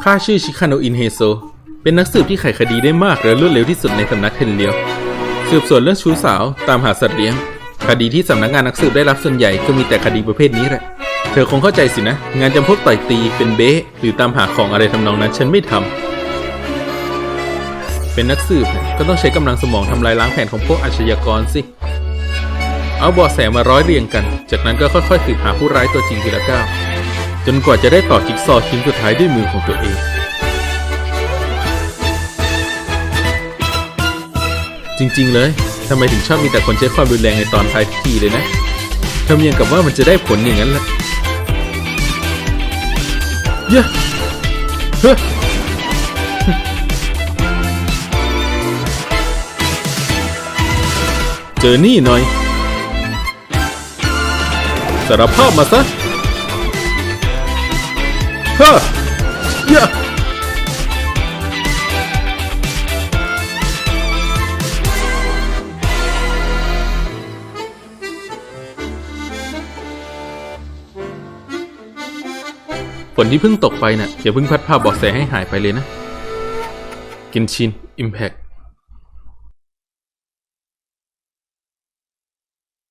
ข้าชื่อชิคาโนอินเฮโซ เป็นนักสืบที่ไขคดีได้มากและรวดเร็วที่สุดในสำนักเทนเลียว สืบสวนเรื่องชู้สาวตามหาสัตว์เลี้ยง คดีที่สำนักงานนักสืบได้รับส่วนใหญ่ก็มีแต่คดีประเภทนี้แหละ เธอคงเข้าใจสินะ งานจำพวกต่อยตีเป็นเบ๊หรือตามหาของอะไรทำนองนั้นฉันไม่ทำ เป็นนักสืบก็ต้องใช้กำลังสมองทำลายล้างแผนของพวกอาชญากรสิ เอาเบาะแสมาร้อยเรียงกัน จากนั้นก็ค่อยๆสืบหาผู้ร้ายตัวจริงทีละก้าว จนกว่าจะได้ต่อจิ๊กซอว์ชิ้นสุดท้ายด้วยมือของตัวเอง จริงๆเลยทำไมถึงชอบมีแต่คนใช้ความรุนแรงในตอนท้ายทุกทีเลยนะทำอย่างกับว่ามันจะได้ผลอย่างนั้นแหละเยอะเฮ้เจอนี่หน่อย สารภาพมาซะ ฮ้อเยอะฝนที่เพิ่งตกไปน่ะอย่าเพิ่งพัดภาพบาะแสให้หายไปเลยนะ กินชิน อิมแพค